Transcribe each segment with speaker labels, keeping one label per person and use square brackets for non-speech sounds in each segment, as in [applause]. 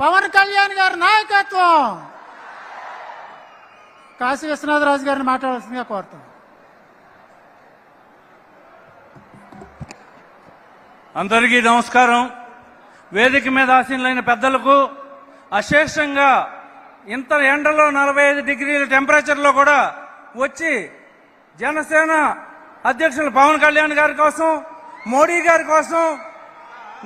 Speaker 1: పవన్ కళ్యాణ్ గారి నాయకత్వం. కాశీ విశ్వనాథరాజు గారిని మాట్లాడాల్సిందిగా కోరుతాం.
Speaker 2: అందరికీ నమస్కారం. వేదిక మీద ఆశీనులైన పెద్దలకు అశేషంగా ఇంత ఎండలో నలభై ఐదు డిగ్రీల టెంపరేచర్లో కూడా వచ్చి జనసేన అధ్యక్షులు పవన్ కళ్యాణ్ గారి కోసం మోడీ గారి కోసం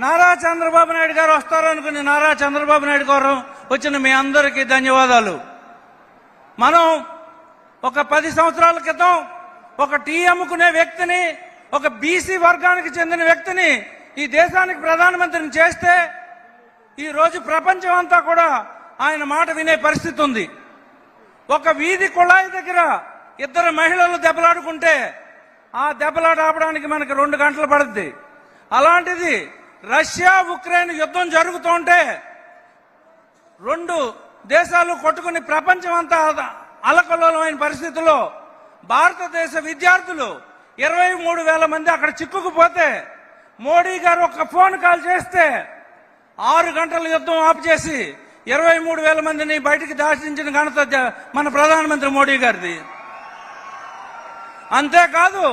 Speaker 2: నారా చంద్రబాబు నాయుడు గారు వస్తారనుకుని నారా చంద్రబాబు నాయుడు గారు వచ్చిన మీ అందరికీ ధన్యవాదాలు. మనం ఒక పది సంవత్సరాల క్రితం ఒక టీ అమ్ముకునే వ్యక్తిని ఒక బీసీ వర్గానికి చెందిన వ్యక్తిని ఈ దేశానికి ప్రధానమంత్రిని చేస్తే ఈరోజు ప్రపంచం అంతా కూడా ఆయన మాట వినే పరిస్థితి ఉంది. ఒక వీధి కుళాయి దగ్గర ఇద్దరు మహిళలు దెబ్బలాడుకుంటే ఆ దెబ్బలాట ఆపడానికి మనకి రెండు గంటలు పడుద్ది. అలాంటిది రష్యా ఉక్రెయిన్ యుద్ధం జరుగుతుంటే రెండు దేశాలు కొట్టుకుని ప్రపంచం అంతా అలకలోలమైన పరిస్థితుల్లో భారతదేశ విద్యార్థులు ఇరవై మూడు వేల మంది అక్కడ చిక్కుకుపోతే మోడీ గారు ఒక ఫోన్ కాల్ చేస్తే ఆరు గంటల యుద్ధం ఆపు చేసి ఇరవై మూడు వేల మందిని బయటికి దాచించిన ఘనత మన ప్రధానమంత్రి మోడీ గారిది. అంతేకాదు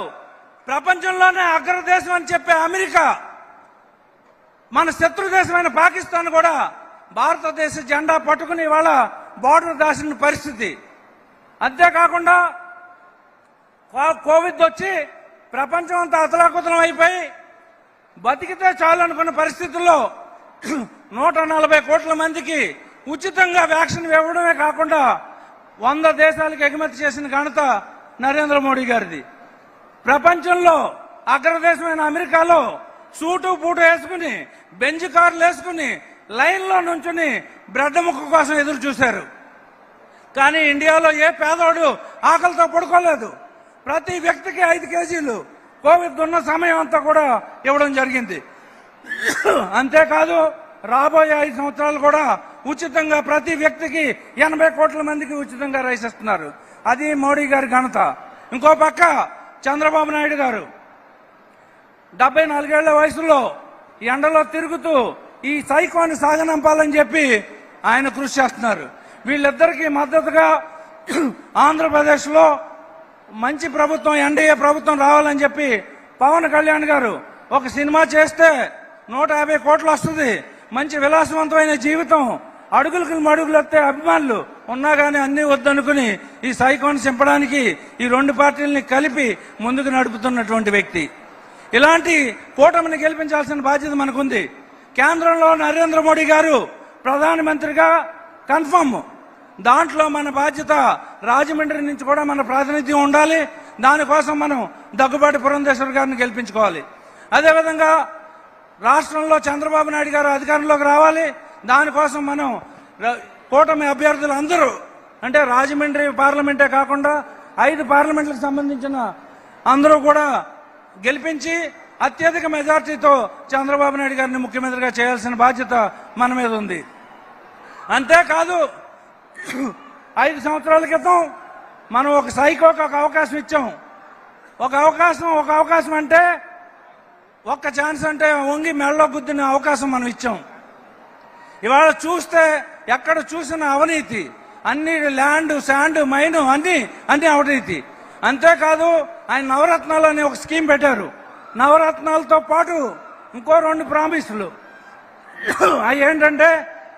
Speaker 2: ప్రపంచంలోనే అగ్రదేశం అని చెప్పే అమెరికా మన శత్రు దేశమైన పాకిస్తాన్ కూడా భారతదేశ జెండా పట్టుకుని వాళ్ళ బార్డర్ దాసిన పరిస్థితి. అంతేకాకుండా కో- కోవిడ్ వచ్చి ప్రపంచం అంతా అతలాకుతలం అయిపోయి బతికితే చాలు అనుకున్న పరిస్థితుల్లో నూట నలభై కోట్ల మందికి ఉచితంగా వ్యాక్సిన్ ఇవ్వడమే కాకుండా వంద దేశాలకు ఎగుమతి చేసిన ఘనత నరేంద్ర మోడీ గారిది. ప్రపంచంలో అగ్రదేశమైన అమెరికాలో సూటు బూటు వేసుకుని బెంచ్ కార్లు వేసుకుని లైన్లో నుంచుని బ్రెడ్ ముక్క కోసం ఎదురు చూశారు. కానీ ఇండియాలో ఏ పేదోడు ఆకలితో పడుకోలేదు. ప్రతి వ్యక్తికి ఐదు కేజీలు కోవిడ్ ఉన్న సమయం అంతా కూడా ఇవ్వడం జరిగింది. అంతేకాదు రాబోయే ఐదు సంవత్సరాలు కూడా ఉచితంగా ప్రతి వ్యక్తికి ఎనభై కోట్ల మందికి ఉచితంగా రైస్ ఇస్తున్నారు. అది మోడీ గారి ఘనత. ఇంకో పక్క చంద్రబాబు నాయుడు గారు డెబ్బై నాలుగేళ్ళ వయసులో ఎండలో తిరుగుతూ ఈ సైకోని సాగనంపాలని చెప్పి ఆయన కృషి చేస్తున్నారు. వీళ్ళిద్దరికీ మద్దతుగా [clears throat] ఆంధ్రప్రదేశ్లో మంచి ప్రభుత్వం ఎన్డీఏ ప్రభుత్వం రావాలని చెప్పి పవన్ కళ్యాణ్ గారు ఒక సినిమా చేస్తే నూట యాభై కోట్లు వస్తుంది. మంచి విలాసవంతమైన జీవితం అడుగులకు మడుగులు వస్తే అభిమానులు ఉన్నా కానీ అన్ని వద్దనుకుని ఈ సైకోన్ చింపడానికి ఈ రెండు పార్టీలని కలిపి ముందుకు నడుపుతున్నటువంటి వ్యక్తి. ఇలాంటి కూటమిని గెలిపించాల్సిన బాధ్యత మనకుంది. కేంద్రంలో నరేంద్ర మోడీ గారు ప్రధానమంత్రిగా కన్ఫర్మ్. దాంట్లో మన బాధ్యత రాజమండ్రి నుంచి కూడా మన ప్రాతినిధ్యం ఉండాలి. దానికోసం మనం దగ్గుబాటి పురంధేశ్వర్ గారిని గెలిపించుకోవాలి. అదేవిధంగా రాష్ట్రంలో చంద్రబాబు నాయుడు గారు అధికారంలోకి రావాలి. దానికోసం మనం కూటమి అభ్యర్థులు అందరూ అంటే రాజమండ్రి పార్లమెంటే కాకుండా ఐదు పార్లమెంట్లకు సంబంధించిన అందరూ కూడా గెలిపించి అత్యధిక మెజార్టీతో చంద్రబాబు నాయుడు గారిని ముఖ్యమంత్రిగా చేయాల్సిన బాధ్యత మన మీద ఉంది. అంతేకాదు ఐదు సంవత్సరాల క్రితం మనం ఒక సైకోకి ఒక అవకాశం ఇచ్చాం. ఒక అవకాశం ఒక అవకాశం అంటే ఒక్క ఛాన్స్ అంటే వంగి మెడలో గుద్దిన అవకాశం మనం ఇచ్చాం. ఇవాళ చూస్తే ఎక్కడ చూసిన అవినీతి. అన్ని ల్యాండ్ శాండ్ మైన్ అన్ని అన్ని అవినీతి. అంతేకాదు ఆయన నవరత్నాలు అనే ఒక స్కీమ్ పెట్టారు. నవరత్నాలతో పాటు ఇంకో రెండు ప్రామిసులు. అవి ఏంటంటే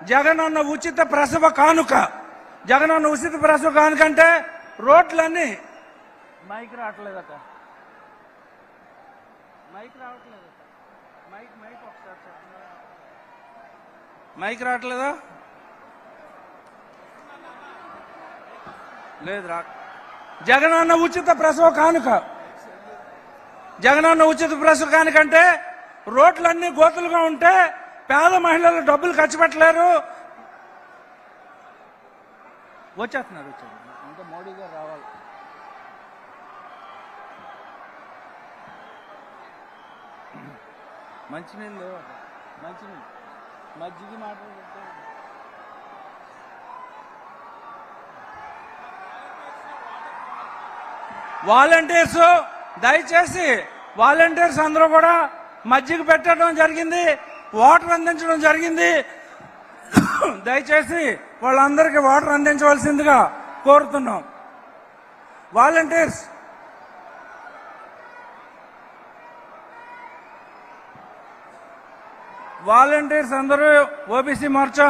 Speaker 2: జగనన్న ఉచిత ప్రసవ కానుక. జగనన్న ఉచిత ప్రసవ కానుక అంటే రోడ్లన్నీ. మైక్ రావట్లేదట. మైక్ రావట్లేదట. మైక్ మైక్ ఒకసారి మైక్ రావట్లేదా? లేదు రా జగనన్న ఉచిత ప్రసవ కానుక. జగనన్న ఉచిత ప్రసవ కానుక అంటే రోడ్లన్నీ గోతులుగా ఉంటే పేద మహిళలు డబ్బులు ఖర్చు పెట్టలేరు. వచ్చేస్తున్నారు వచ్చారు ఇంకా మోడీ గారు రావాలి. మంచినీళ్ళు మంచినీళ్ళు. మజ్జిగి మాట్లాడుతుంటే వాలంటీర్స్ దయచేసి వాలంటీర్స్ అందరూ కూడా మజ్జిగ పెట్టడం జరిగింది వాటర్ అందించడం జరిగింది. దయచేసి వాళ్ళందరికీ వాటర్ అందించవలసిందిగా కోరుతున్నాం. వాలంటీర్స్ వాలంటీర్స్ అందరూ ఓబీసీ మోర్చా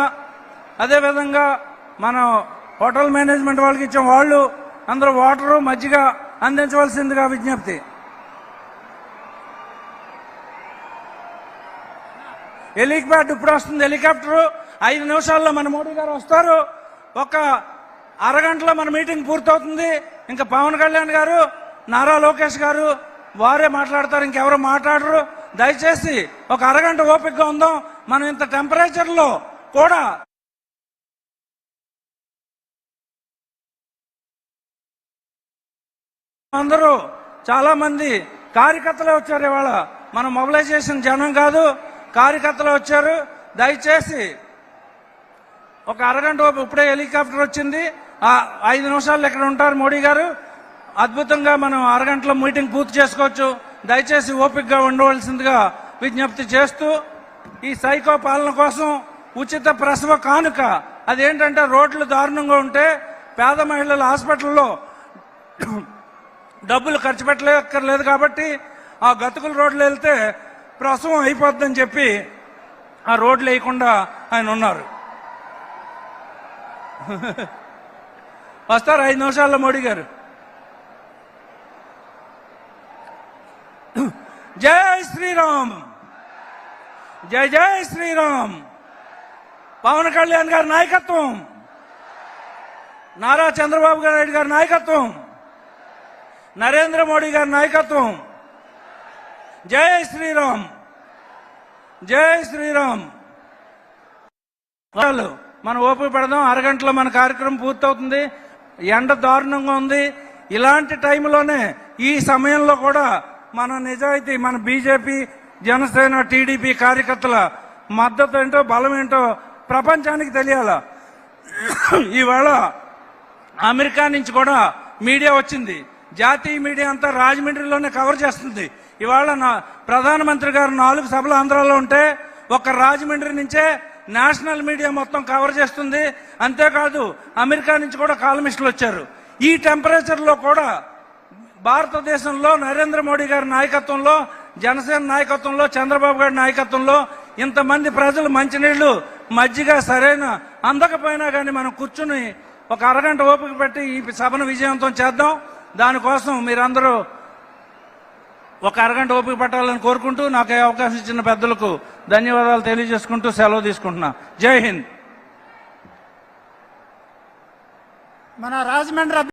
Speaker 2: అదేవిధంగా మనం హోటల్ మేనేజ్మెంట్ వాళ్ళకి ఇచ్చిన వాళ్ళు అందరూ వాటరు మజ్జిగ అందించవలసిందిగా విజ్ఞప్తి. హెలికాప్టర్ ఇప్పుడు వస్తుంది హెలికాప్టర్. ఐదు నిమిషాల్లో మన మోడీ గారు వస్తారు. ఒక అరగంటలో మన మీటింగ్ పూర్తవుతుంది. ఇంకా పవన్ కళ్యాణ్ గారు నారా లోకేష్ గారు వారే మాట్లాడతారు. ఇంకెవరు మాట్లాడరు. దయచేసి ఒక అరగంట ఓపికగా ఉందాం. మనం ఇంత టెంపరేచర్లో కూడా అందరూ చాలా మంది కార్యకర్తలే వచ్చారు ఇవాళ. మనం మొబిలైజేషన్ జనం కాదు కార్యకర్తలు వచ్చారు. దయచేసి ఒక అరగంట ఇప్పుడే హెలికాప్టర్ వచ్చింది. ఆ ఐదు నిమిషాలు ఇక్కడ ఉంటారు మోడీ గారు. అద్భుతంగా మనం అరగంటలో మీటింగ్ పూర్తి చేసుకోవచ్చు. దయచేసి ఓపికగా ఉండవలసిందిగా విజ్ఞప్తి చేస్తూ ఈ సైకో పాలన కోసం ఉచిత ప్రసవ కానుక అదేంటంటే రోడ్లు దారుణంగా ఉంటే పేద మహిళల హాస్పిటల్లో డబ్బులు ఖర్చు పెట్టలేక్కర్లేదు కాబట్టి ఆ గతుకుల రోడ్లు వెళ్తే ప్రసవం అయిపోద్దని చెప్పి ఆ రోడ్లు వేయకుండా ఆయన ఉన్నారు. వస్తారు? ఐదు నిమిషాల్లో మోడీ గారు. జై శ్రీరామ్! జై జై శ్రీరామ్! పవన్ కళ్యాణ్ గారి నాయకత్వం! నారా చంద్రబాబు నాయుడు గారి నాయకత్వం! నరేంద్ర మోడీ గారి నాయకత్వం. జై శ్రీరామ్. జై శ్రీరామ్. మనం ఓపిక పెడదాం అరగంటలో మన కార్యక్రమం పూర్తవుతుంది. ఎండ దారుణంగా ఉంది. ఇలాంటి టైంలోనే ఈ సమయంలో కూడా మన నిజాయితీ మన బీజేపీ జనసేన టీడీపీ కార్యకర్తల మద్దతు ఏంటో బలం ఏంటో ప్రపంచానికి తెలియాల? [coughs] ఈవేళ అమెరికా నుంచి కూడా మీడియా వచ్చింది. జాతీయ మీడియా అంతా రాజమండ్రిలోనే కవర్ చేస్తుంది. ఇవాళ నా ప్రధానమంత్రి గారు నాలుగు సభలు ఆంధ్రాలో ఉంటే ఒక రాజమండ్రి నుంచే నేషనల్ మీడియా మొత్తం కవర్ చేస్తుంది. అంతేకాదు అమెరికా నుంచి కూడా కాలమిస్టులు వచ్చారు. ఈ టెంపరేచర్లో కూడా భారతదేశంలో నరేంద్ర మోడీ గారి నాయకత్వంలో జనసేన నాయకత్వంలో చంద్రబాబు గారి నాయకత్వంలో ఇంతమంది ప్రజలు మంచినీళ్ళు మజ్జిగ సరైన అందకపోయినా కానీ మనం కూర్చుని ఒక అరగంట ఓపిక పెట్టి ఈ సభను విజయవంతం చేద్దాం. దానికోసం మీరందరూ ఒక అరగంట ఓపిక పట్టాలని కోరుకుంటూ నాకు అవకాశం ఇచ్చిన పెద్దలకు ధన్యవాదాలు తెలియజేసుకుంటూ సెలవు తీసుకుంటున్నా. జై హింద్.
Speaker 1: మన రాజమండ్రి